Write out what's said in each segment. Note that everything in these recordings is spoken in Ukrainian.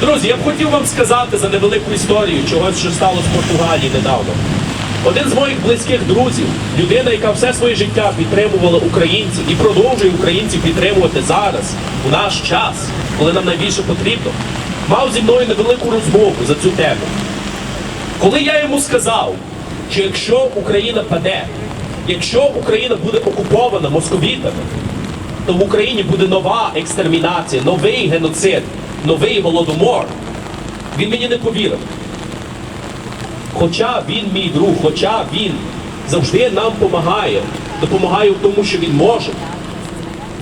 Друзі, я б хотів вам сказати за невелику історію чогось, що сталося в Португалії недавно. Один з моїх близьких друзів, людина, яка все своє життя підтримувала українців і продовжує українців підтримувати зараз, у наш час, коли нам найбільше потрібно, мав зі мною невелику розмову за цю тему. Коли я йому сказав, що якщо Україна паде, якщо Україна буде окупована московітами, то в Україні буде нова екстермінація, новий геноцид, новий голодомор. Він мені не повірив. Хоча він мій друг, хоча він завжди нам допомагає, допомагає в тому, що він може,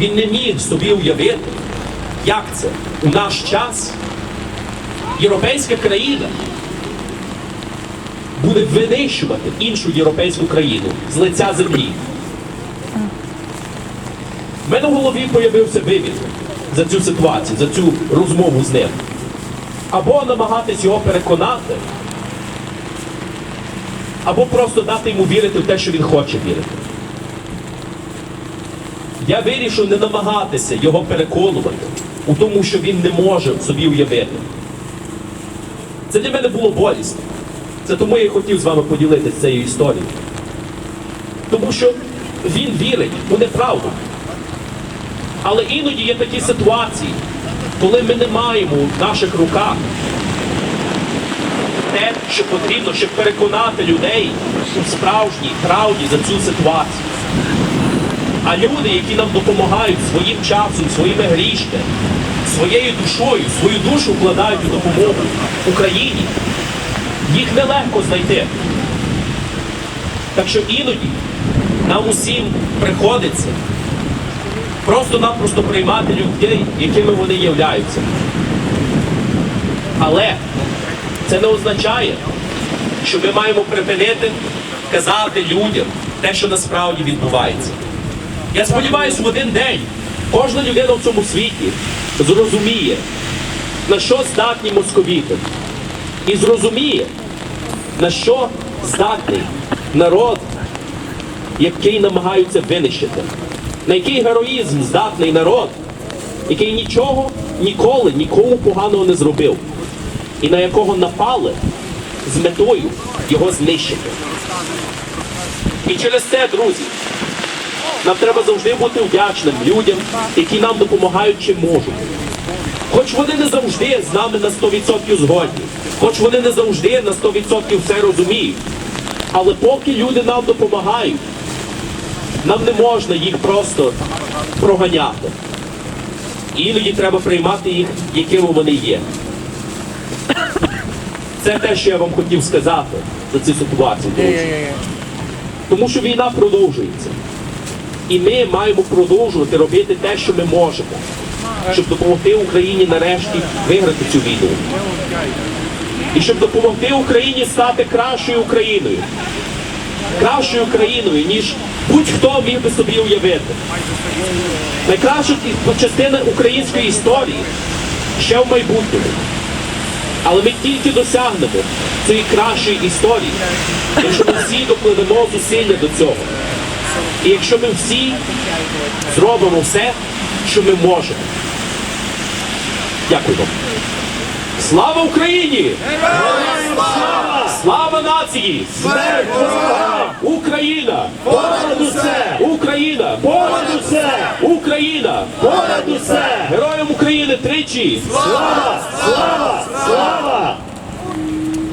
він не міг собі уявити, як це у наш час європейська країна буде винищувати іншу європейську країну з лиця землі. В мене в голові появився вибір за цю ситуацію, за цю розмову з ним. Або намагатись його переконати, або просто дати йому вірити в те, що він хоче вірити. Я вирішив не намагатися його переконувати у тому, що він не може собі уявити. Це для мене було болісно. Це тому я і хотів з вами поділитися цією історією. Тому що він вірить у неправду. Але іноді є такі ситуації, коли ми не маємо в наших руках те, що потрібно, щоб переконати людей у справжній правді за цю ситуацію. А люди, які нам допомагають своїм часом, своїми грішми, своєю душою, свою душу вкладають у допомогу Україні, їх нелегко знайти. Так що іноді нам усім приходиться просто-напросто приймати людей, якими вони являються. Але це не означає, що ми маємо припинити казати людям те, що насправді відбувається. Я сподіваюся, в один день кожна людина в цьому світі зрозуміє, на що здатні московіти. І зрозуміє, на що здатний народ, який намагаються винищити. На який героїзм здатний народ, який нічого ніколи нікому поганого не зробив, і на якого напали з метою його знищити. І через це, друзі, нам треба завжди бути вдячним людям, які нам допомагають чим можуть. Хоч вони не завжди з нами на 100% згодні, хоч вони не завжди на 100% все розуміють. Але поки люди нам допомагають, нам не можна їх просто проганяти. Іноді треба приймати їх, якими вони є. Це те, що я вам хотів сказати за цю ситуацію. Тому що війна продовжується. І ми маємо продовжувати робити те, що ми можемо, щоб допомогти Україні нарешті виграти цю війну. І щоб допомогти Україні стати кращою Україною. Кращою країною, ніж будь-хто міг би собі уявити. Найкраща частина української історії ще в майбутньому. Але ми тільки досягнемо цієї кращої історії, якщо ми всі докладемо зусилля до цього. І якщо ми всі зробимо все, що ми можемо. Дякую вам. Слава Україні! Слава! нації! Смерть ворогам! Україна! Понад усе! Україна! Понад усе! Україна! Понад усе! Героям України тричі! Слава! Слава! Слава!